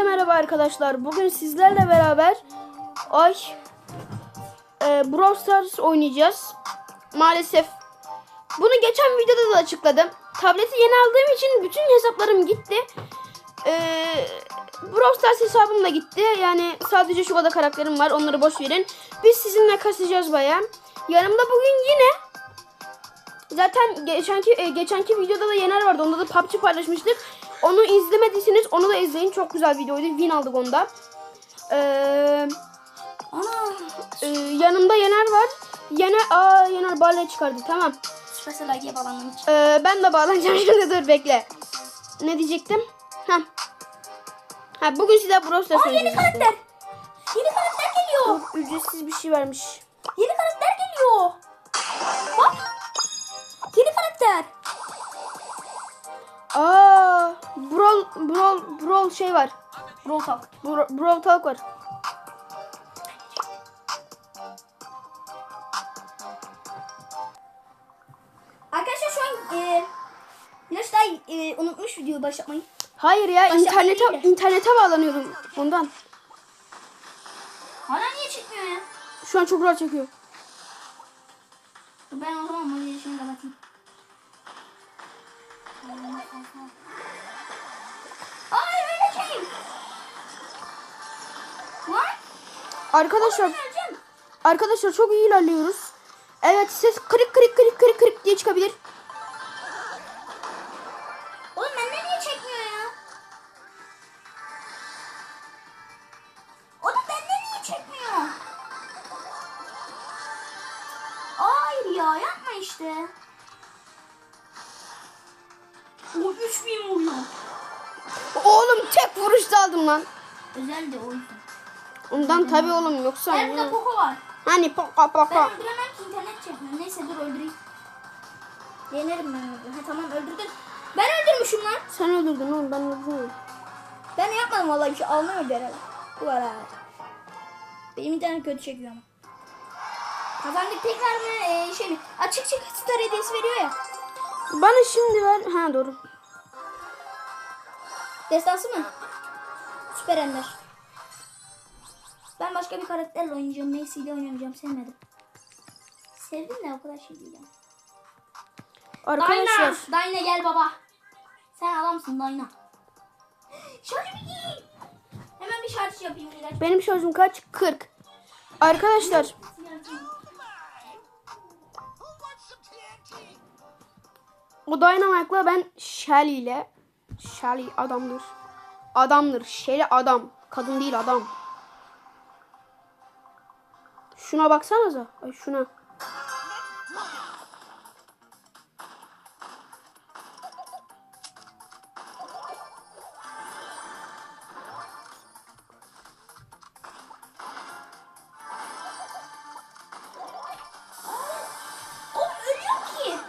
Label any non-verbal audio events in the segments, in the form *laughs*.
Herkese merhaba arkadaşlar. Bugün sizlerle beraber ay e, Brawl Stars oynayacağız. Maalesef bunu geçen videoda da açıkladım. Tableti yeni aldığım için bütün hesaplarım gitti. E, Brawl Stars hesabım da gitti. Yani sadece şu kadar karakterim var. Onları boş verin. Biz sizinle kasacağız baya. Yanımda bugün yine Zaten geçenki e, geçenki videoda da Yener vardı. Onda da PUBG paylaşmıştık. Onu izlemediyseniz onu da izleyin. Çok güzel videoydu. Win aldık onda. Ee, Ana. e, yanımda Yener var. Yener, aa Yener barley çıkardı. Tamam. Süpersel bağlandığım için. Ee, ben de bağlanacağım *laughs* şimdi. Dur bekle. Ne diyecektim? Ha. Ha bugün size Brawl Stars Aa yeni karakter. Yeni karakter geliyor. Dur, Ücretsiz bir şey vermiş. Yeni karakter geliyor. Bak. Yeni karakter. Aa, Brawl, Brawl, Brawl şey var. Brawl Talk. Brawl, Brawl Talk var. Arkadaşlar şu an e, daha e, unutmuş videoyu başlatmayı. Hayır ya internete değil de. internete bağlanıyorum ondan. Hala niye çıkmıyor ya? Şu an çok rahat çekiyor. Arkadaşlar arkadaşlar çok iyi ilerliyoruz. Evet ses kırık kırık kırık kırık kırık diye çıkabilir. Oğlum bende niye çekmiyor ya? Oğlum bende niye çekmiyor? Hayır ya yapma işte. O 3000 vuruyor. Oğlum tek vuruşta aldım lan. Özel de o yüzden. Ondan tabii oğlum yoksa. Ben burada Poco var. Hani poka Ben poka. öldüremem ki internet çekmiyor. Neyse dur öldüreyim. Yenerim ben öldür. Ha tamam öldürdün. Ben öldürmüşüm lan. Sen öldürdün oğlum ben öldürdüm. Ben yapmadım vallahi bir şey. Alnı öldü herhalde. Bu var abi. Benim internet kötü çekiyor ama. Kazandık tekrar mı ee, şey mi? Açık çık star hediyesi veriyor ya. Bana şimdi ver. Ha doğru. Destansı mı? Süper Ender. Ben başka bir karakterle oynayacağım. Macy ile oynamayacağım. Sevmedim. Sevdim de o kadar şey değil yani. Arkadaşlar. Dyna. Dyna gel baba. Sen adamsın Dyna. Şarjı bitti. Hemen bir şarj yapayım İlaç. Benim şarjım kaç? 40. Arkadaşlar o Dynamite'la ben Shelly ile Shelly adamdır. Adamdır. Shelly adam. Kadın değil adam. Şuna baksanıza. Ay şuna. O ölüyor ki.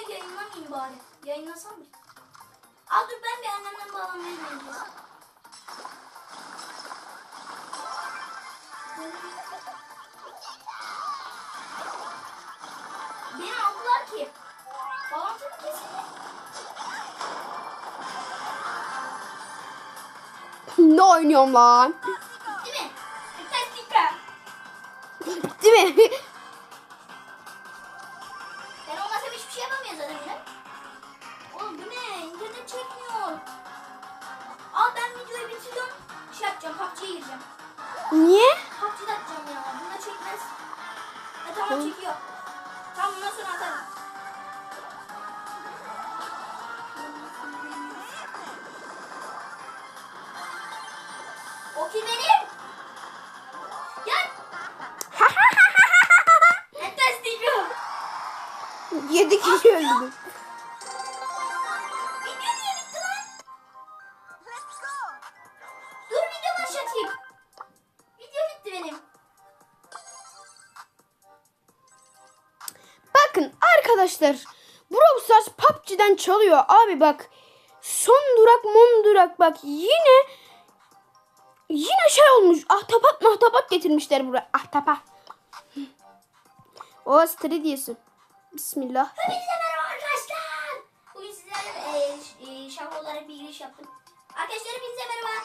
Videoyu yayınlamayayım bari. Yayınlasam mı? Al dur ben bir annemden bağlanmaya deneyeceğim. Beni aldılar ki. Bağlantımı kesildi. ne oynuyorum lan? Değil mi? Değil mi? Zaten bile. Oğlum bu ne? İnternet çekmiyor. Al ben videoyu bitiriyorum. Şey yapacağım. PUBG'ye gireceğim. Niye? PUBG'de atacağım ya. Bunda çekmez. E tamam çekiyor. Tamam bundan sonra atarım. O kim benim? öldü. Bakın arkadaşlar. Brawl Stars PUBG'den çalıyor. Abi bak. Son durak mon durak bak. Yine yine şey olmuş. Ahtapat mahtapat getirmişler buraya. Ahtapa. *laughs* O astri diyorsun. Bismillah. Şaka olarak bir giriş yaptım. Arkadaşlar hepinize merhaba.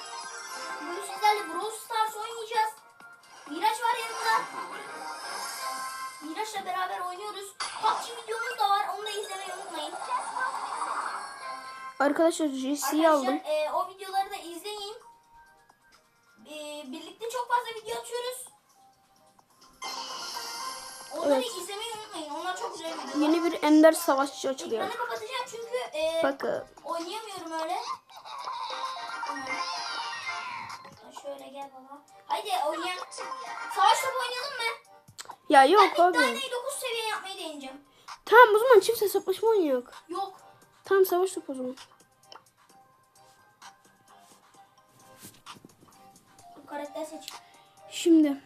Bugün sizlerle Brawl Stars oynayacağız. Miraç var yanımda. Miraç'la beraber oynuyoruz. PUBG videomuz da var. Onu da izlemeyi unutmayın. Arkadaşlar Jesse'yi aldım. e, o videoları da izleyin. E, birlikte çok fazla video atıyoruz. Onları Evet. izlemeyi unutmayın. Onlar çok güzel videolar. Yeni bir Ender Savaşçı açılıyor. Ekranı e, Bakın. oynayamıyorum öyle. Ha, Şöyle gel baba. Haydi oynayalım. Savaş topu oynayalım mı? Ya Ben yok bir abi. taneyi 9 seviye yapmayı deneyeceğim. Tamam o zaman çift hesaplaşma oynuyor. Yok. Tamam savaş topu o zaman. Bu karakter seç. Şimdi.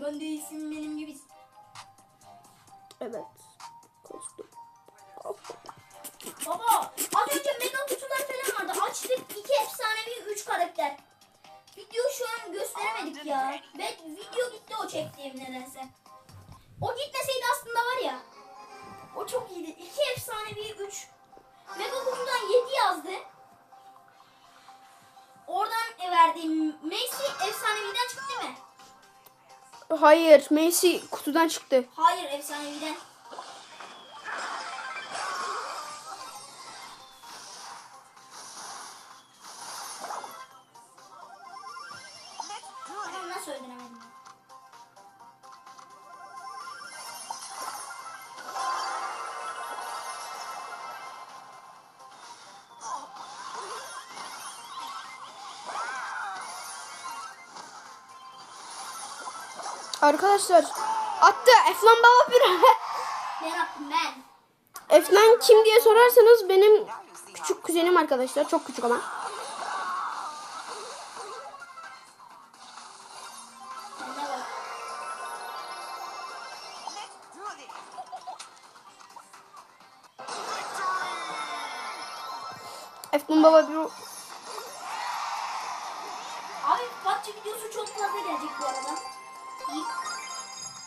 Ben de isim benim gibi. Evet. Kostüm. Açtık iki efsanevi 3 karakter. Video şu an gösteremedik ya. Ve video gitti o çektiğim nedense. O gitmeseydi aslında var ya. O çok iyiydi. İki efsanevi 3. Mega kutudan 7 yazdı. Oradan e, verdiğim Messi efsaneviden çıktı değil mi? Hayır. Macy kutudan çıktı. Hayır efsaneviden. Arkadaşlar attı Eflan Baba bir. Ben. Eflan kim diye sorarsanız benim küçük kuzenim arkadaşlar. Çok küçük ama. Eflan Baba bir. Abi PUBG videosu çok fazla gelecek bu arada.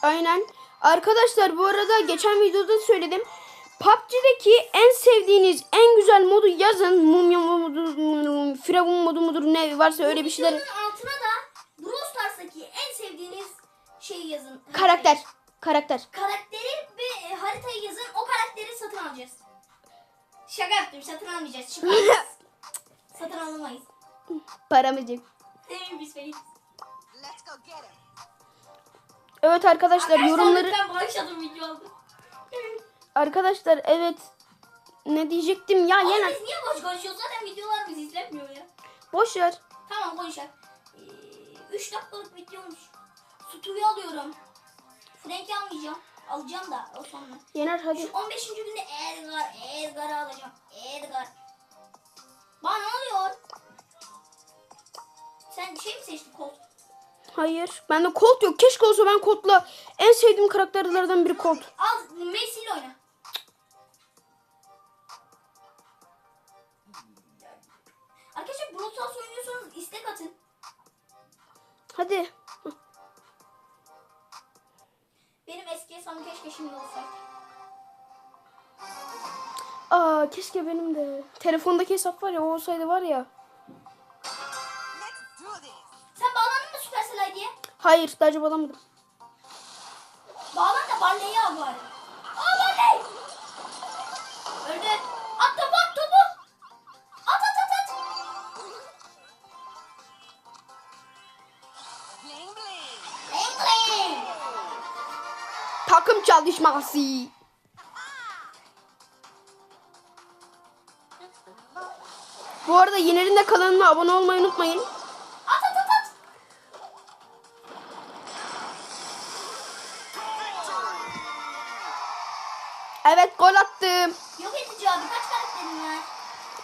Aynen. Arkadaşlar bu arada geçen videoda söyledim. PUBG'deki en sevdiğiniz en güzel modu yazın. Mumya modu, Firavun modu mudur ne varsa öyle bir şeyler. Altına da Brawl Stars'taki en sevdiğiniz şeyi yazın. Karakter. Karakter. Karakteri ve e, haritayı yazın. O karakteri satın alacağız. Şaka yaptım. Satın almayacağız. *laughs* Satın alamayız. Paramıcık. Demin biz fake. Let's go get him. Evet arkadaşlar yorumları video aldım. arkadaşlar evet ne diyecektim ya Abi yine biz niye boş konuşuyoruz? Zaten videolar bizi izlemiyor ya. boş ver. Tamam konuşalım. 3 dakikalık videomuş. Stu'yu alıyorum. Frank'i almayacağım. Alacağım da o sonra. Yener hadi. Şu 15. günde Edgar, Edgar'ı alacağım. Edgar. Hayır. Bende Colt yok. Keşke olsa ben Colt'la en sevdiğim karakterlerden biri Colt. Al Messi ile oyna. Arkadaşlar Brawl Stars oynuyorsanız istek atın. Hadi. Benim eski hesabım keşke şimdi olsaydı. Aa keşke benim de. Telefondaki hesap var ya o olsaydı var ya. Hayır daha önce alamadım. Bağlan da Barley'i al bari. Aa Barley! Öldü. At topu at topu. At at at at. Bling bling. Takım çalışması. Bu arada Yener'in de kanalına abone olmayı unutmayın.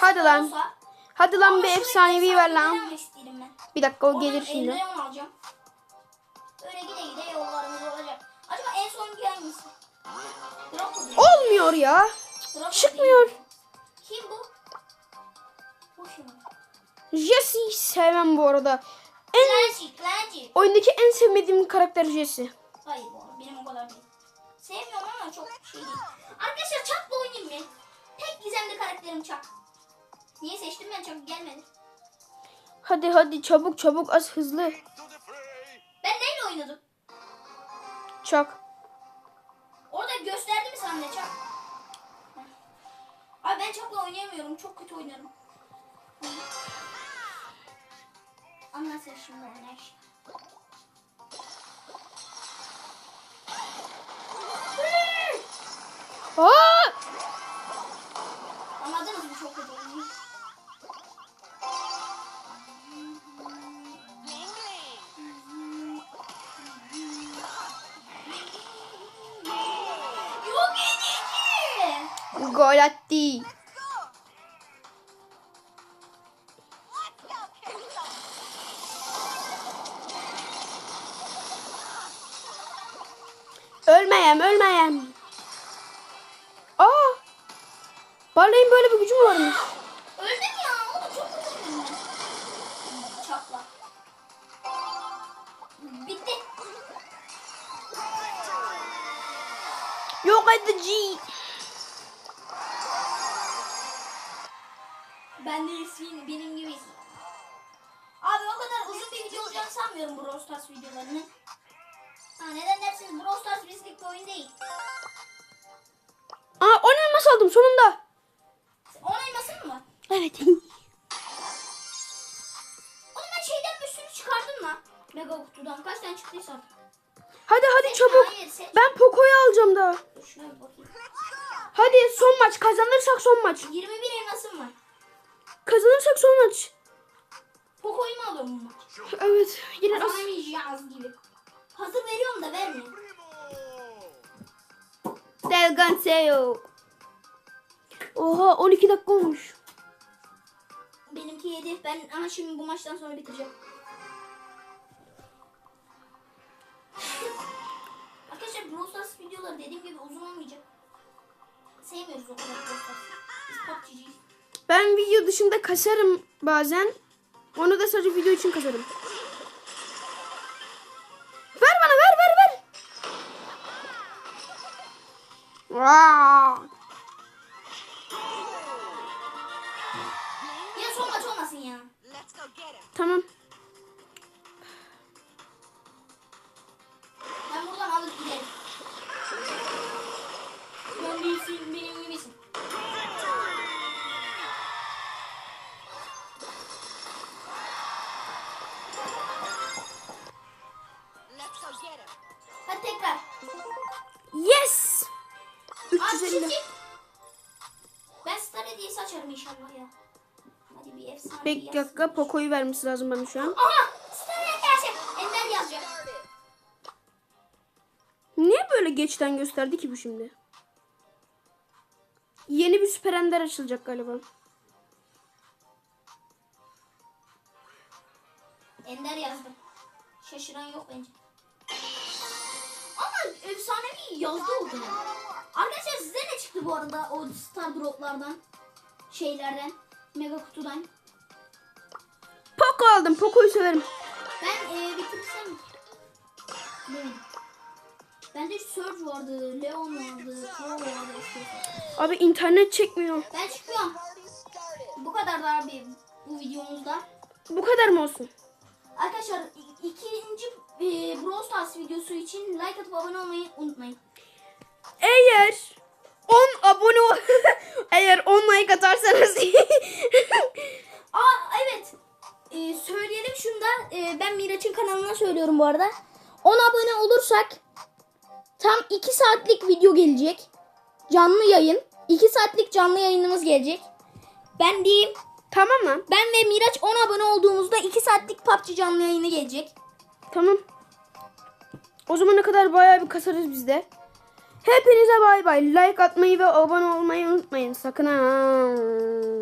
Hadi lan. olsa. Hadi lan bir efsanevi ver lan. Bir dakika o Oradan gelir şimdi. Eldiven alacağım. Böyle gide gide yollarımız olacak. Acaba en sonunki hangisi? Drop mu? Olmuyor ya. Drop çıkmıyor. Kim bu? Bu kim? Jesse'yi sevmem bu arada. En Clancy, Clancy. oyundaki en sevmediğim karakter Jesse. Hayır bu arada benim o kadar değil. Sevmiyorum ama çok şey değil. Arkadaşlar Chuck'la oynayayım mı? Tek gizemli karakterim Chuck. Niye seçtim ben Chuck gelmedi. Hadi hadi çabuk çabuk az hızlı. Ben neyle oynadım? Çak. Orada gösterdi mi Chuck? Heh. Abi ben Chuck'la oynayamıyorum. Çok kötü oynarım. Anla sen şimdi oynar. Aa! Anladınız mı çok kötü oynuyor? Gol attı. Ölmeyem ölmeyem. Aa! Barley'in böyle bir gücü varmış? Yok edici. Ben de ismini benim gibi. Abi o kadar uzun bir video olacağını sanmıyorum Brawl Stars videolarının. Ha neden dersiniz Brawl Stars bizlik bir oyun değil. Aa 10 elmas aldım sonunda. Onun elmasın mı? Evet. *laughs* Oğlum ben şeyden bir sürü çıkardım lan. Mega kutudan kaç tane çıktıysa. Hadi hadi Seç, çabuk. Hayır seç. Ben Poco'yu alacağım daha. Dur şuna bir bakayım. Hadi son maç kazanırsak son maç. 21 elmasım var. Kazanırsak son maç. Poco'yu mu alıyorum bu maç? Evet. Yine Kazanamayacağız gibi. Hazır veriyorum da vermiyor. Delganseo. Oha 12 dakika olmuş. Benimki 7. Ben ama şimdi bu maçtan sonra bitireceğim. Ben video dışında kasarım bazen. Onu da sadece video için kasarım. Ver bana ver ver ver. Vaa. Bir dakika Poco'yu vermesi lazım bana şu an. Aha! Star hediyesi. Ender yazacak. Niye böyle geçten gösterdi ki bu şimdi? Yeni bir süper ender açılacak galiba. Ender yazdım. Şaşıran yok bence. Ama efsanevi yazdı orada. Arkadaşlar size ne çıktı bu arada o Star Drop'lardan? Şeylerden. Mega kutudan. Aldım. Poco'yu severim. Ben e, bitirsem? Bilemedim. Bende Surge vardı, Leon vardı, Crow vardı. Abi internet çekmiyor. Ben çıkıyorum. Bu kadar da abi bu videomuzda. Bu kadar mı olsun? Arkadaşlar ikinci e, Brawl Stars videosu için like atıp abone olmayı unutmayın. Eğer 10 abone ol *laughs* eğer 10 like atarsanız *laughs* Aa. E, söyleyelim şunu da. E, ben Miraç'ın kanalına söylüyorum bu arada. 10 abone olursak tam 2 saatlik video gelecek. Canlı yayın. 2 saatlik canlı yayınımız gelecek. Ben diyeyim Tamam mı? Ben ve Miraç 10 abone olduğumuzda 2 saatlik PUBG canlı yayını gelecek. Tamam. O zamana kadar bayağı bir kasarız biz de. Hepinize bay bay. Like atmayı ve abone olmayı unutmayın sakın ha.